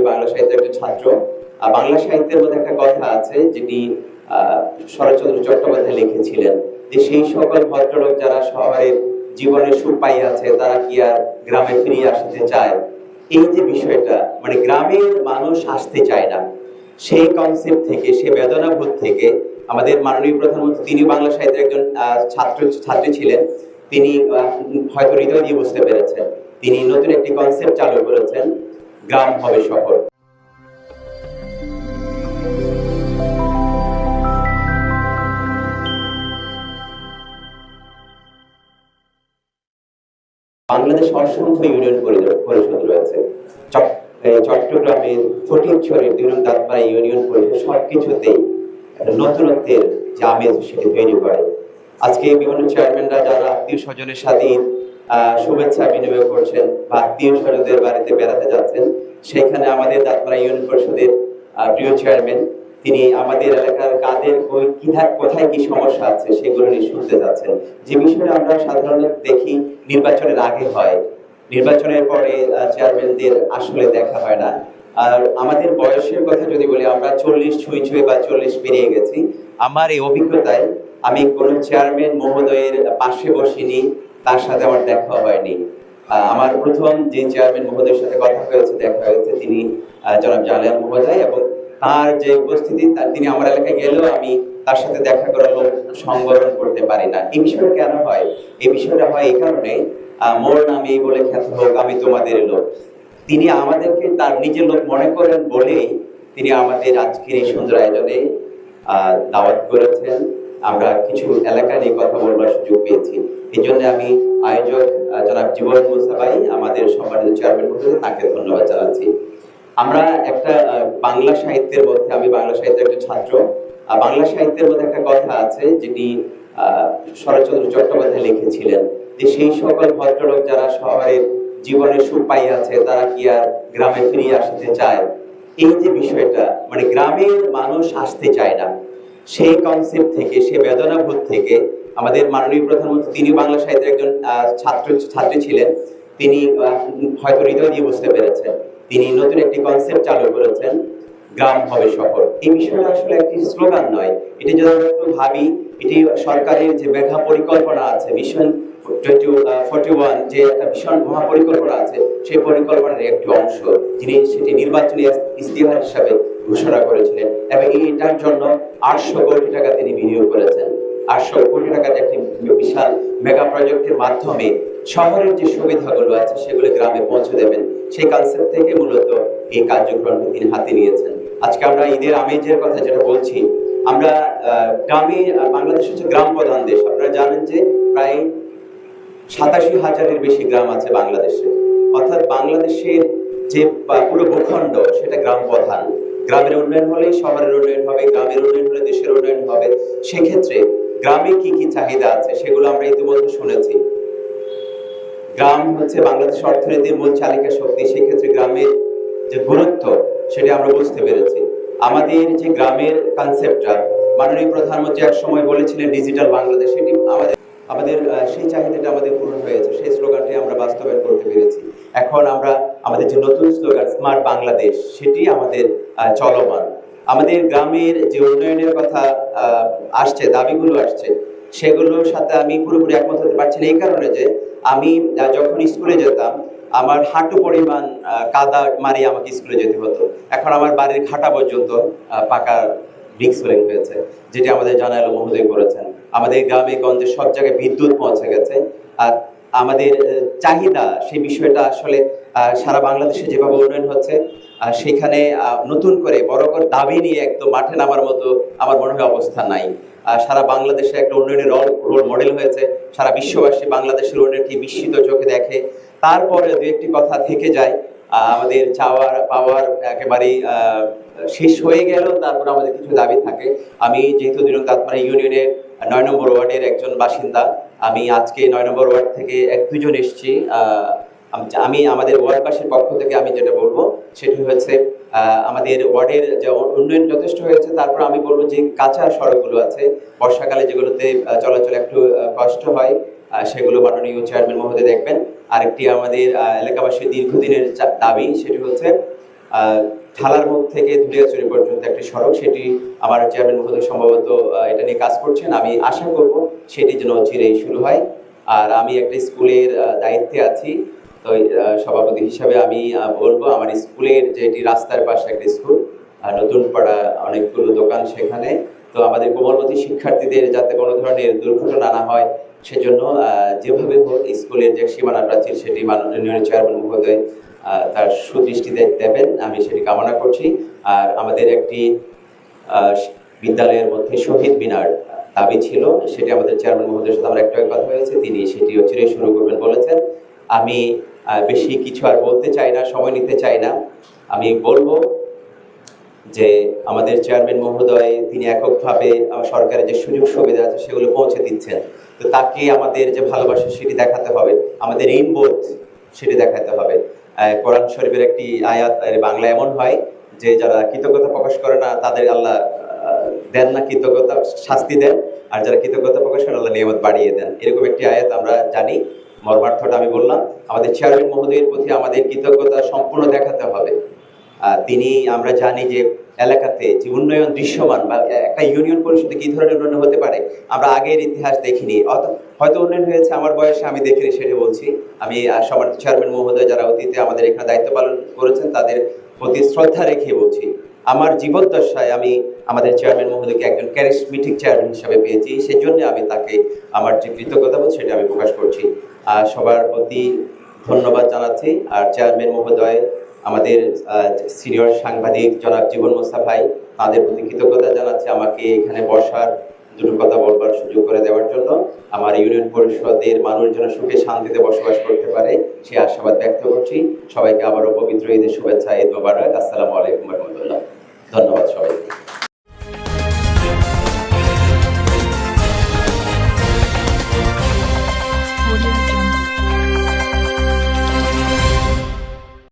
আমি বাংলা সাহিত্যের একজন ছাত্র। বাংলা সাহিত্যের মধ্যে একটা কথা আছে যেটি শরৎচন্দ্র চট্টোপাধ্যায় লিখেছিলেন যে সেই সকল ভদ্রলোক যারা শহরের জীবনের সুখ পাইয়াছে তারা কি আর গ্রামে ফিরিয়ে আসতে চায়? এই যে বিষয়টা মানে গ্রামের মানুষ আসতে চায় না। সেই কনসেপ্ট থেকে, সেই বেদনাবোধ থেকে আমাদের মাননীয় প্রধানমন্ত্রী তিনি বাংলা সাহিত্যের একজন ছাত্র, ছাত্রী ছিলেন। তিনি হয়তো হৃদয় দিয়ে বুঝতে পেরেছেন। তিনি নতুন একটি কনসেপ্ট চালু করেছেন। গ্রাম হবে শহর বাংলাদেশ অসংখ্য ইউনিয়ন পরি- পরিষদ রয়েছে। চট- এই চট্টগ্রামের ফটিকছড়ির দুরুম দাঁতপাড়া ইউনিয়ন পরিষদ সবকিছুতেই নতুনত্বের যে আমেজ সেটি তৈরি করে। আজকে বিভিন্ন চেয়ারম্যানরা যারা আত্মীয় স্বজনের সাথে শুভেচ্ছা বিনিময় করছেন বা আত্মীয় স্বজনদের বাড়িতে বেড়াতে যাচ্ছেন। সেখানে আমাদের দাঁতপাড়া ইউনিয়ন পরিষদের প্রিয় চেয়ারম্যান, তিনি আমাদের এলাকার কাদের কোথায় কি সমস্যা আছে সেগুলো নিয়ে শুনতে যাচ্ছেন। যে বিষয়টা আমরা সাধারণত দেখি, নির্বাচনের আগে হয়। নির্বাচনের পরে চেয়ারম্যানদের আসলে দেখা হয় না। আর আমাদের বয়সের কথা যদি বলি, আমরা চল্লিশ ছুঁই ছুঁই বা চল্লিশ পেরিয়ে গেছি। আমার এই অভিজ্ঞতায় আমি কোনো চেয়ারম্যান মহোদয়ের পাশে বসিনি তার সাথে আমার দেখা হয়নি। আমার প্রথম যে চেয়ারম্যান মহোদয়ের সাথে কথা হয়েছে, দেখা হয়েছে, তিনি জনাব জালিয়ান মহোদয় এবং তার যে উপস্থিতি তার তিনি আমার এলাকায় গেলেও আমি তার সাথে দেখা করার লোক সংবরণ করতে পারি না। এই বিষয়টা কেন হয়? এই বিষয়টা হয় এই কারণে মোর নামে এই বলে খ্যাত হোক, আমি তোমাদের লোক। তিনি আমাদেরকে তার নিজের লোক মনে করেন বলেই তিনি আমাদের আজকের এই সুন্দর আয়োজনে দাওয়াত করেছেন। আমরা কিছু এলাকা নিয়ে কথা বলবার সুযোগ পেয়েছি। এই জন্য আমি আয়োজক জনাব জীবন মুসাবাই আমাদের সম্মানিত চেয়ারম্যান তাকে ধন্যবাদ জানাচ্ছি। আমরা একটা বাংলা সাহিত্যের মধ্যে, আমি বাংলা সাহিত্যের একজন ছাত্র বাংলা সাহিত্যের মধ্যে একটা কথা আছে যেটি শরৎচন্দ্র চট্টোপাধ্যায় লিখেছিলেন যে সেই সকল ভদ্রলোক যারা শহরের জীবনে সুখ পাইয়াছে তারা কি আর গ্রামে ফিরিয়ে আসতে চায়? এই যে বিষয়টা মানে গ্রামের মানুষ আসতে চায় না। সেই কনসেপ্ট থেকে, সেই বেদনাবোধ থেকে আমাদের মাননীয় প্রধানমন্ত্রী, তিনি বাংলা সাহিত্যের একজন ছাত্র, ছাত্রী ছিলেন। তিনি হয়তো হৃদয় দিয়ে বুঝতে পেরেছেন। তিনি নতুন একটি কনসেপ্ট চালু করেছেন, গ্রাম হবে শহর। এই বিষয়টা আসলে একটি স্লোগান নয়। এটি যদি ভাবি, এটি সরকারের যে মেঘা পরিকল্পনা আছে মিশন টোয়েন্টি ফোর্টি ওয়ান যে একটা ভীষণ মহাপরিকল্পনা আছে, সেই পরিকল্পনার একটি অংশ। যিনি সেটি নির্বাচনী ইস্তিহার হিসাবে ঘোষণা করেছিলেন এবং এটার জন্য আটশো কোটি টাকা তিনি বিনিয়োগ করেছেন। আটশো কোটি টাকার একটি বিশাল মেগা প্রজেক্টের মাধ্যমে শহরের যে সুবিধাগুলো আছে, সেগুলো গ্রামে পৌঁছে দেবেন। সেই কনসেপ্ট থেকে মূলত এই কার্যক্রমটি তিনি হাতে নিয়েছেন। আজকে আমরা ঈদের আমেজের কথা যেটা বলছি, আমরা গ্রামে বাংলাদেশ হচ্ছে গ্রাম প্রধান দেশ। আপনারা জানেন যে প্রায় সাতাশি হাজারের বেশি গ্রাম আছে বাংলাদেশে। অর্থাৎ বাংলাদেশের যে পুরো ভূখণ্ড, সেটা গ্রাম প্রধান। গ্রামের উন্নয়ন হলে শহরের উন্নয়ন হবে, গ্রামের উন্নয়ন হলে দেশের উন্নয়ন হবে। সেক্ষেত্রে গ্রামে কি কি চাহিদা আছে সেগুলো আমরা ইতিমধ্যে শুনেছি। গ্রাম হচ্ছে বাংলাদেশ অর্থনীতির মূল চালিকা শক্তি, সেক্ষেত্রে গ্রামের যে গুরুত্ব সেটা আমরা বুঝতে পেরেছি। আমাদের যে গ্রামের কনসেপ্টটা মাননীয় প্রধানমন্ত্রী এক সময় বলেছিলেন ডিজিটাল বাংলাদেশ সেটি আমাদের আমাদের সেই চাহিদাটা আমাদের পূরণ হয়েছে, সেই স্লোগানটি আমরা বাস্তবায়ন করতে পেরেছি। এখন আমরা, আমাদের যে নতুন স্লোগান স্মার্ট বাংলাদেশ সেটি আমাদের চলমান। আমাদের গ্রামের যে উন্নয়নের কথা আসছে, দাবিগুলো আসছে, সেগুলোর সাথে আমি পুরোপুরি একমত হতে পারছি না। এই কারণে যে আমি যখন স্কুলে যেতাম, আমার হাঁটু পরিমাণ কাদা মারি আমাকে স্কুলে যেতে হতো। এখন আমার বাড়ির ঘাটা পর্যন্ত পাকা ব্রিক্স ফিলিং হয়েছে, যেটি আমাদের জানালো মহোদয় করেছেন। আমাদের গ্রামে গঞ্জে সব জায়গায় বিদ্যুৎ পৌঁছে গেছে। আর আমাদের চাহিদা সেই বিষয়টা আসলে সারা বাংলাদেশে যেভাবে উন্নয়ন হচ্ছে সেখানে নতুন করে বড় করে দাবি নিয়ে একদম মাঠে নামার মতো আমার মনে হয় অবস্থা নাই। সারা বাংলাদেশে একটা উন্নয়নের রোল মডেল হয়েছে, সারা বিশ্ববাসী বাংলাদেশের উন্নয়নটি বিস্মিত চোখে দেখে। তারপরে দু একটি কথা থেকে যায় আমাদের চাওয়ার, পাওয়ার একেবারেই শেষ হয়ে গেল, তারপর আমাদের কিছু দাবি থাকে। আমি যেহেতু দিনক তাৎমারা ইউনিয়নের নয় নম্বর ওয়ার্ডের একজন বাসিন্দা আমি আজকে নয় নম্বর ওয়ার্ড থেকে এক দুজন এসেছি আম- আমি আমাদের ওয়ার্ডবাসীর পক্ষ থেকে আমি যেটা বলব, সেটি হচ্ছে আমাদের ওয়ার্ডের যে উন্নয়ন যথেষ্ট হয়েছে, তারপর আমি বলব যে কাঁচা সড়কগুলো আছে, বর্ষাকালে যেগুলোতে চলাচল একটু কষ্ট হয় সেগুলো মাননীয় চেয়ারম্যান মহোদয় দেখবেন। আরেকটি আমাদের এলাকাবাসীর দীর্ঘদিনের দাবি, সেটি হচ্ছে ঢালার মুখ থেকে ধুলিয়াচুরি পর্যন্ত একটি সড়ক। সেটি আমার চেয়ারম্যান মহোদয় সম্ভবত এটা নিয়ে কাজ করছেন। আমি আশা করব সেটি যেন চিরেই শুরু হয়। আর আমি একটা স্কুলের দায়িত্বে আছি। তো সভাপতি হিসাবে আমি বলব আমার স্কুলের যেটি রাস্তার পাশে একটা স্কুল নতুন পাড়া অনেকগুলো দোকান সেখানে। তো আমাদের কোমলমতি শিক্ষার্থীদের যাতে কোনো ধরনের দুর্ঘটনা না হয়, সেজন্য যেভাবে হোক স্কুলের যে সীমানা প্রাচীর সেটি মাননীয় চেয়ারম্যান মহোদয় তার সুদৃষ্টি দেবেন, আমি সেটি কামনা করছি। আর আমাদের একটি বিদ্যালয়ের মধ্যে শহীদ মিনার দাবি ছিল, সেটি আমাদের চেয়ারম্যান মহোদয়ের সাথে আমার একটা কথা হয়েছে, তিনি সেটি চিরে শুরু করবেন বলেছেন। আমি বেশি কিছু আর বলতে চাই না, সময় নিতে চাই না। আমি বলব যে আমাদের চেয়ারম্যান মহোদয়, তিনি এককভাবে সরকারের যে সুযোগ সুবিধা আছে সেগুলো পৌঁছে দিচ্ছেন। তো তাকে আমাদের যে ভালোবাসা, সেটি দেখাতে হবে। আমাদের ঋণবোধ সেটি দেখাতে হবে। কোরআন শরীফের একটি আয়াত বাংলা এমন হয় যে যারা কৃতজ্ঞতা প্রকাশ করে না, তাদের আল্লাহ দেন না কৃতজ্ঞতা, শাস্তি দেন। আর যারা কৃতজ্ঞতা প্রকাশ করে, আল্লাহ নিয়মত বাড়িয়ে দেন। এরকম একটি আয়াত আমরা জানি। মর্মার্থটা আমি বললাম, আমাদের চেয়ারম্যান মহোদয়ের প্রতি আমাদের কৃতজ্ঞতা সম্পূর্ণ দেখাতে হবে। তিনি, আমরা জানি যে এলাকাতে যে উন্নয়ন দৃশ্যমান বা একটা ইউনিয়ন পরিষদে কি ধরনের উন্নয়ন হতে পারে, আমরা আগের ইতিহাস দেখিনি। হয়তো উন্নয়ন হয়েছে, আমার বয়সে আমি দেখিনি সেটা বলছি। আমি সবার চেয়ারম্যান মহোদয় যারা অতীতে আমাদের এখানে দায়িত্ব পালন করেছেন, তাদের প্রতি শ্রদ্ধা রেখে বলছি। আমার জীবদ্দশায় আমি আমাদের চেয়ারম্যান মহোদয়কে একজন ক্যারিসমেটিক চেয়ারম্যান হিসাবে পেয়েছি। সেজন্য আমি তাকে আমার যে কৃতজ্ঞতা বোধ, সেটা আমি প্রকাশ করছি। আর সবার প্রতি ধন্যবাদ জানাচ্ছি। আর চেয়ারম্যান মহোদয় আমাদের সিনিয়র সাংবাদিক জনাব জীবন মোস্তাফাই তাদের প্রতি কৃতজ্ঞতা জানাচ্ছি আমাকে এখানে বসার দুটো কথা বলবার সুযোগ করে দেওয়ার জন্য। আমার ইউনিয়ন পরিষদের মানুষ যেন সুখে শান্তিতে বসবাস করতে পারে, সে আশাবাদ ব্যক্ত করছি। সবাইকে আবারও পবিত্র ঈদের শুভেচ্ছা, ঈদ মোবারক। আসসালামু আলাইকুম রহমতুল্লাহ। ধন্যবাদ সবাইকে।